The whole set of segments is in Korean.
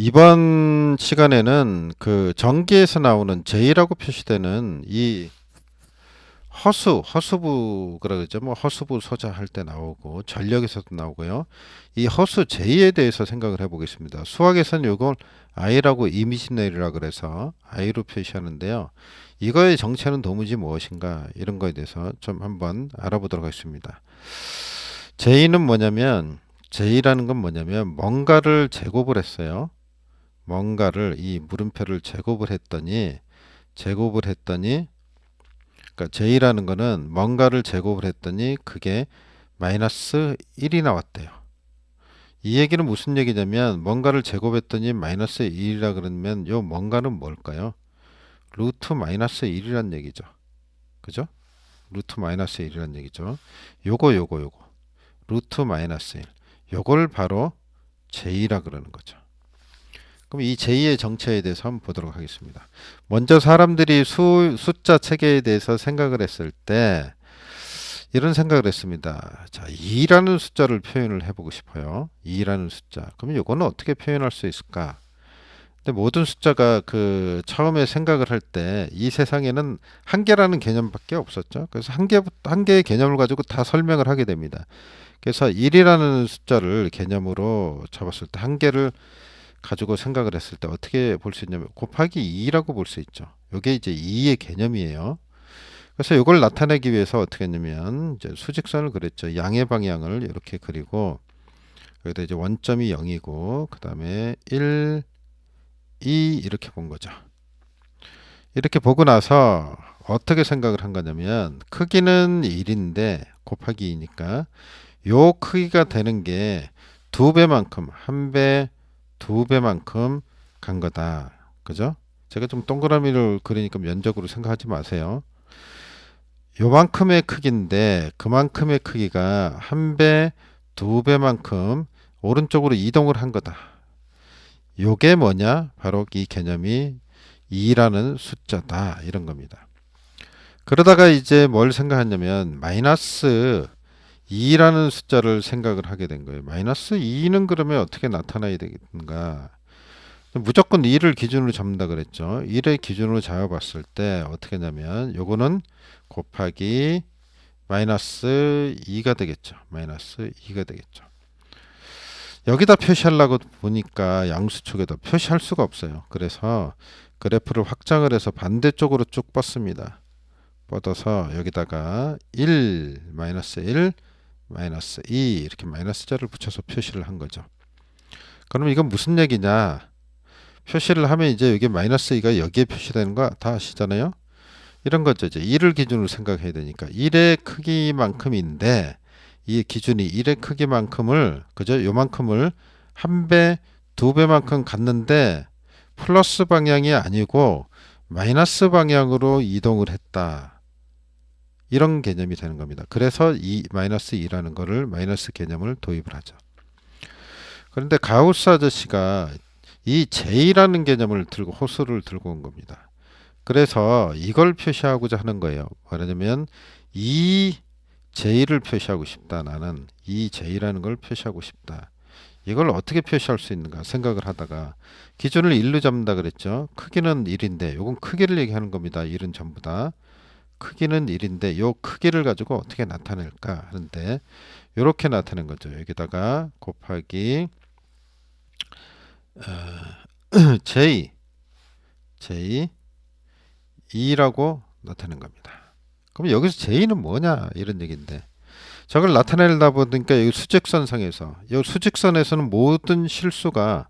이번 시간에는 그 전기에서 나오는 J라고 표시되는 이 허수, 허수부 그러죠. 뭐 허수부 소자 할 때 나오고 전력에서도 나오고요. 이 허수 J에 대해서 생각을 해보겠습니다. 수학에서는 이걸 I라고 이미지네리라 그래서 I로 표시하는데요. 이거의 정체는 도무지 무엇인가 이런 거에 대해서 좀 한번 알아보도록 하겠습니다. J는 뭐냐면 J라는 건 뭐냐면 뭔가를 제곱을 했어요. 뭔가를 이 물음표를 제곱을 했더니 제곱을 했더니 그러니까 J라는 거는 뭔가를 제곱을 했더니 그게 마이너스 1이 나왔대요. 이 얘기는 무슨 얘기냐면 뭔가를 제곱했더니 마이너스 1이라 그러면 요 뭔가는 뭘까요? 루트 마이너스 1이란 얘기죠. 그죠? 루트 마이너스 1이란 얘기죠. 요거 요거 요거 루트 마이너스 1 요걸 바로 J라 그러는 거죠. 그럼 이 제2의 정체에 대해서 한번 보도록 하겠습니다. 먼저 사람들이 수, 숫자 체계에 대해서 생각을 했을 때 이런 생각을 했습니다. 자, 2라는 숫자를 표현을 해보고 싶어요. 2라는 숫자. 그럼 이거는 어떻게 표현할 수 있을까? 근데 모든 숫자가 그 처음에 생각을 할 때 이 세상에는 한 개라는 개념밖에 없었죠. 그래서 한 개, 한 개의 개념을 가지고 다 설명을 하게 됩니다. 그래서 1이라는 숫자를 개념으로 잡았을 때 한 개를 가지고 생각을 했을 때 어떻게 볼 수 있냐면 곱하기 2라고 볼 수 있죠. 이게 이제 2의 개념이에요. 그래서 이걸 나타내기 위해서 어떻게 했냐면 이제 수직선을 그렸죠. 양의 방향을 이렇게 그리고 여기다 이제 원점이 0이고 그 다음에 1, 2 이렇게 본 거죠. 이렇게 보고 나서 어떻게 생각을 한 거냐면 크기는 1인데 곱하기 2니까 요 크기가 되는 게 두 배만큼 한 배, 두 배만큼 간 거다. 그죠? 제가 좀 동그라미를 그리니까 면적으로 생각하지 마세요. 요만큼의 크기인데 그만큼의 크기가 한 배, 두 배만큼 오른쪽으로 이동을 한 거다. 요게 뭐냐? 바로 이 개념이 2라는 숫자다. 이런 겁니다. 그러다가 이제 뭘 생각하냐면 마이너스 2라는 숫자를 생각을 하게 된 거예요. 마이너스 2는 그러면 어떻게 나타나야 되겠는가? 무조건 2를 기준으로 잡는다 그랬죠. 1의 기준으로 잡아봤을 때 어떻게 하냐면 요거는 곱하기 마이너스 2가 되겠죠. 마이너스 2가 되겠죠. 여기다 표시하려고 보니까 양수축에다 표시할 수가 없어요. 그래서 그래프를 확장을 해서 반대쪽으로 쭉 뻗습니다. 뻗어서 여기다가 1 마이너스 1 마이너스 2 이렇게 마이너스 자를 붙여서 표시를 한 거죠. 그럼 이건 무슨 얘기냐? 표시를 하면 이제 여기 마이너스 2가 여기에 표시되는 거 다 아시잖아요. 이런 거죠. 이제 1을 기준으로 생각해야 되니까 1의 크기만큼인데 이 기준이 1의 크기만큼을 그죠? 요만큼을 한 배, 두 배만큼 갔는데 플러스 방향이 아니고 마이너스 방향으로 이동을 했다. 이런 개념이 되는 겁니다. 그래서 이 마이너스 2라는 거를 마이너스 개념을 도입을 하죠. 그런데 가우스 아저씨가 이 J라는 개념을 들고 호수를 들고 온 겁니다. 그래서 이걸 표시하고자 하는 거예요. 뭐냐면 이 J를 표시하고 싶다. 나는 이 J라는 걸 표시하고 싶다. 이걸 어떻게 표시할 수 있는가 생각을 하다가 기준을 1로 잡는다 그랬죠. 크기는 1인데 요건 크기를 얘기하는 겁니다. 1은 전부 다. 크기는 1인데 요 크기를 가지고 어떻게 나타낼까 하는데 이렇게 나타낸 거죠. 여기다가 곱하기 어, j j 2라고 나타낸 겁니다. 그럼 여기서 j는 뭐냐 이런 얘기인데 저걸 나타내다 보니까 여기 수직선상에서 이 수직선에서는 모든 실수가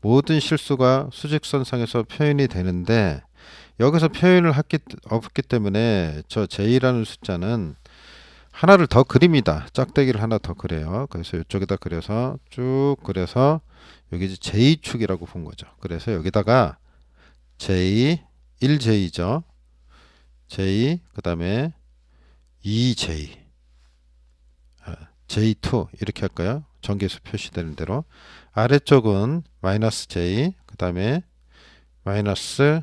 모든 실수가 수직선상에서 표현이 되는데 여기서 표현을 했기, 없기 때문에 저 j라는 숫자는 하나를 더 그립니다. 짝대기를 하나 더 그려요. 그래서 이쪽에다 그려서 쭉 그려서 여기 j축이라고 본 거죠. 그래서 여기다가 j 1j죠. j 그 다음에 2j j2 이렇게 할까요? 전개수 표시되는 대로 아래쪽은 마이너스 j 그 다음에 마이너스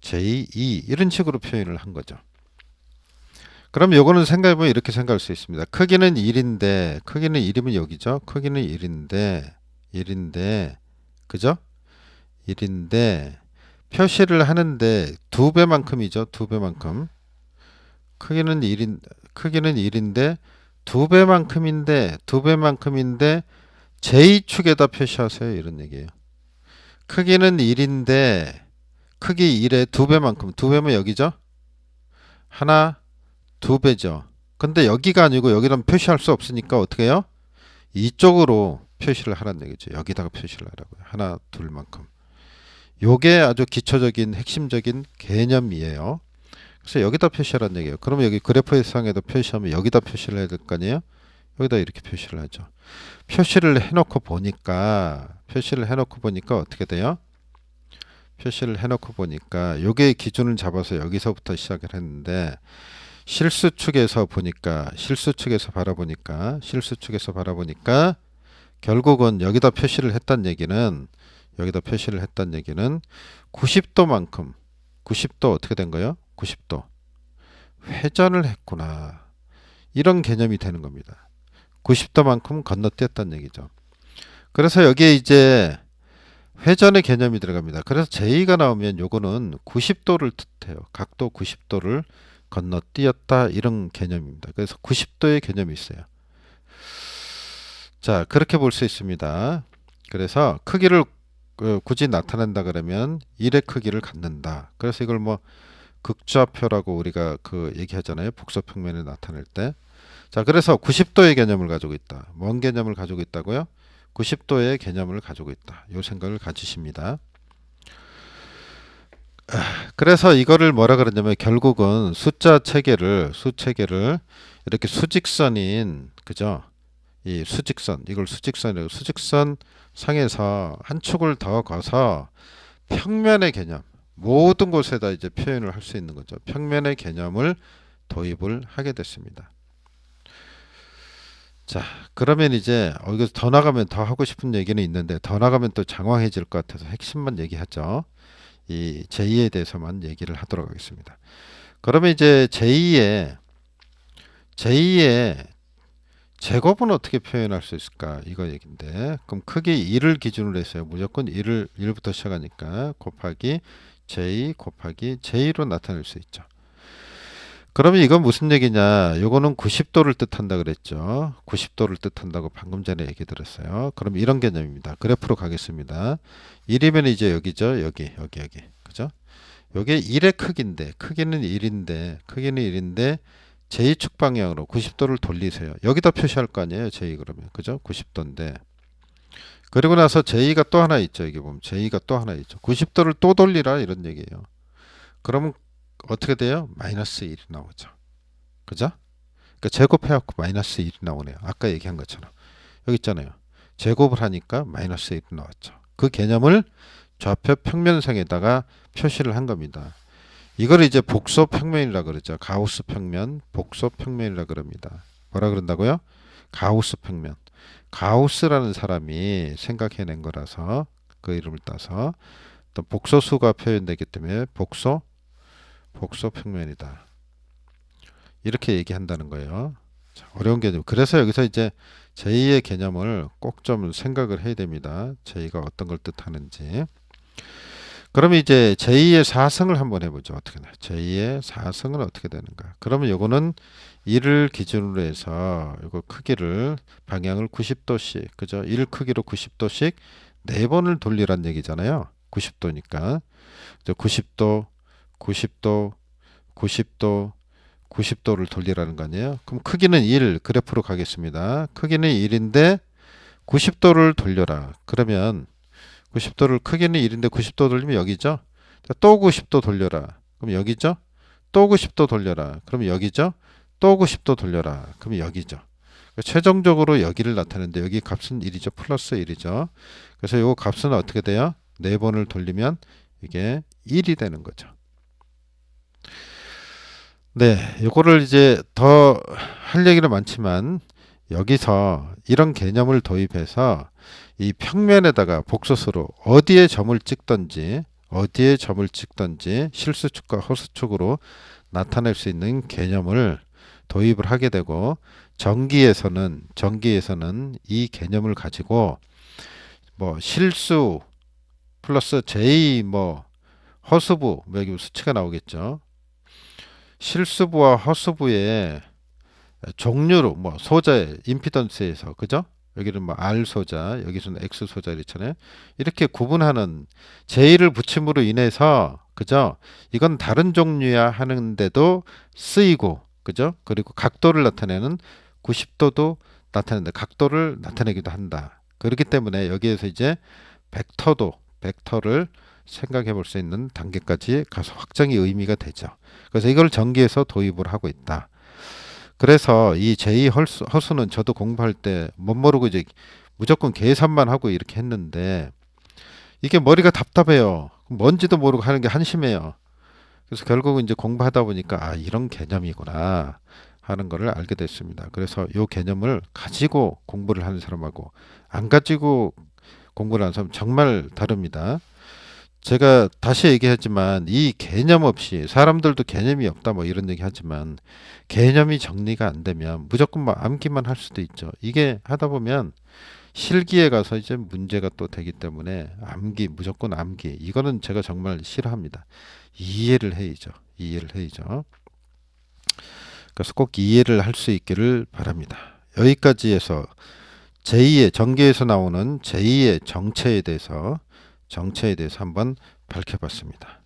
j2 이런 식으로 표현을 한 거죠. 그럼 요거는 생각해보면 이렇게 생각할 수 있습니다. 크기는 1인데 크기는 1이면 여기죠. 크기는 1인데 1인데 그죠? 1인데 표시를 하는데 두 배만큼이죠. 두 배만큼. 크기는 1인 크기는 1인데 두 배만큼인데 두 배만큼인데 J축에다 표시하세요. 이런 얘기예요. 크기는 1인데 크기 1의 두 배만큼 두 배면 여기죠? 하나 두 배죠. 근데 여기가 아니고 여기다 표시할 수 없으니까 어떻게 해요? 이쪽으로 표시를 하라는 얘기죠. 여기다가 표시를 하라고요. 하나 둘만큼. 요게 아주 기초적인 핵심적인 개념이에요. 그래서 여기다 표시하라는 얘기예요. 그러면 여기 그래프상에도 표시하면 여기다 표시를 해야 될 거 아니에요? 여기다 이렇게 표시를 하죠. 표시를 해놓고 보니까 표시를 해놓고 보니까 어떻게 돼요? 표시를 해놓고 보니까 요게 기준을 잡아서 여기서부터 시작을 했는데 실수축에서 보니까 실수축에서 바라보니까 실수축에서 바라보니까 결국은 여기다 표시를 했단 얘기는 여기다 표시를 했단 얘기는 90도만큼 90도 어떻게 된 거예요? 90도 회전을 했구나 이런 개념이 되는 겁니다. 90도만큼 건너뛰었단 얘기죠. 그래서 여기에 이제 회전의 개념이 들어갑니다. 그래서 J가 나오면 요거는 90도를 뜻해요. 각도 90도를 건너뛰었다 이런 개념입니다. 그래서 90도의 개념이 있어요. 자 그렇게 볼 수 있습니다. 그래서 크기를 그 굳이 나타낸다 그러면 1의 크기를 갖는다. 그래서 이걸 뭐 극좌표라고 우리가 그 얘기하잖아요. 복소평면을 나타낼 때. 자 그래서 90도의 개념을 가지고 있다. 뭔 개념을 가지고 있다고요? 90도의 개념을 가지고 있다. 요 생각을 가지십니다. 그래서 이거를 뭐라 그러냐면 결국은 숫자 체계를 수 체계를 이렇게 수직선인 그죠? 이 수직선 이걸 수직선이라고 수직선 상에서 한 축을 더 거서 평면의 개념 모든 곳에다 이제 표현을 할 수 있는 거죠. 평면의 개념을 도입을 하게 됐습니다. 자, 그러면 이제 어, 여기서 더 나가면 더 하고 싶은 얘기는 있는데 더 나가면 또 장황해질 것 같아서 핵심만 얘기하죠. 이 제2에 대해서만 얘기를 하도록 하겠습니다. 그러면 이제 제2의 제2의 제곱은 어떻게 표현할 수 있을까? 이거 얘기인데. 그럼 크기 1을 기준으로 했어요. 무조건 1을 1부터 시작하니까 곱하기 j 곱하기 j로 나타낼 수 있죠. 그러면 이건 무슨 얘기냐? 요거는 90도를 뜻한다 그랬죠. 90도를 뜻한다고 방금 전에 얘기 들었어요. 그럼 이런 개념입니다. 그래프로 가겠습니다. 1이면 이제 여기죠. 여기, 여기, 여기. 그죠? 요게 1의 크기인데, 크기는 1인데, 크기는 1인데, J축 방향으로 90도를 돌리세요. 여기다 표시할 거 아니에요. J 그러면. 그죠? 90도인데. 그리고 나서 J가 또 하나 있죠. 여기 보면 J가 또 하나 있죠. 90도를 또 돌리라 이런 얘기예요. 그러면 어떻게 돼요? 마이너스 1이 나오죠. 그죠? 그러니까 제곱해갖고 마이너스 1이 나오네요. 아까 얘기한 것처럼. 여기 있잖아요. 제곱을 하니까 마이너스 1이 나왔죠. 그 개념을 좌표 평면상에다가 표시를 한 겁니다. 이걸 이제 복소 평면이라 그러죠. 가우스 평면, 복소 평면이라 그럽니다. 뭐라 그런다고요? 가우스 평면. 가우스라는 사람이 생각해낸 거라서 그 이름을 따서 또 복소수가 표현되기 때문에 복소 복소 평면이다. 이렇게 얘기한다는 거예요. 자, 어려운 개념. 그래서 여기서 이제 제2의 개념을 꼭 좀 생각을 해야 됩니다. 제2가 어떤 걸 뜻하는지. 그러면 이제 제2의 4승을 한번 해보죠. 어떻게 나? 제2의 4승은 어떻게 되는가? 그러면 요거는 1을 기준으로 해서 이거 크기를 방향을 90도씩 그죠? 1 크기로 90도씩 네 번을 돌리란 얘기잖아요. 90도니까 90도, 90도, 90도, 90도를 돌리라는 거 아니에요? 그럼 크기는 1 그래프로 가겠습니다. 크기는 1인데 90도를 돌려라. 그러면 90도를 크기는 1인데 90도 돌리면 여기죠. 또 90도 돌려라. 그럼 여기죠. 또 90도 돌려라. 그럼 여기죠. 또 90도 돌려라. 그럼 여기죠. 최종적으로 여기를 나타내는데 여기 값은 1이죠. 플러스 1이죠. 그래서 이 값은 어떻게 돼요? 네 번을 돌리면 이게 1이 되는 거죠. 네, 이거를 이제 더 할 얘기는 많지만 여기서 이런 개념을 도입해서 이 평면에다가 복소수로 어디에 점을 찍든지 어디에 점을 찍든지 실수축과 허수축으로 나타낼 수 있는 개념을 도입을 하게 되고 전기에서는 전기에서는 이 개념을 가지고 뭐 실수 플러스 제2 뭐 허수부 뭐 여기 수치가 나오겠죠. 실수부와 허수부의 종류로 뭐 소자의 임피던스에서 그죠? 여기는 뭐 R 소자, 여기서는 X 소자 이렇잖아요. 이렇게 구분하는 제2를 붙임으로 인해서 그죠? 이건 다른 종류야 하는데도 쓰이고 그죠? 그리고 각도를 나타내는 90도도 나타낸다. 각도를 나타내기도 한다. 그렇기 때문에 여기에서 이제 벡터도 벡터를 생각해 볼 수 있는 단계까지 가서 확장이 의미가 되죠. 그래서 이걸 전기에서 도입을 하고 있다. 그래서 이 제2 허수, 허수는 저도 공부할 때 못 모르고 이제 무조건 계산만 하고 이렇게 했는데 이게 머리가 답답해요. 뭔지도 모르고 하는 게 한심해요. 그래서 결국은 이제 공부하다 보니까 아 이런 개념이구나 하는 거를 알게 됐습니다. 그래서 요 개념을 가지고 공부를 하는 사람하고 안 가지고 공부를 하는 사람 정말 다릅니다. 제가 다시 얘기하지만 이 개념 없이 사람들도 개념이 없다 뭐 이런 얘기 하지만 개념이 정리가 안 되면 무조건 뭐 암기만 할 수도 있죠. 이게 하다 보면 실기에 가서 이제 문제가 또 되기 때문에 암기 무조건 암기 이거는 제가 정말 싫어합니다. 이해를 해야죠. 이해를 해야죠. 그래서 꼭 이해를 할 수 있기를 바랍니다. 여기까지 해서 제2의 전개에서 나오는 제2의 정체에 대해서 정체에 대해서 한번 밝혀봤습니다.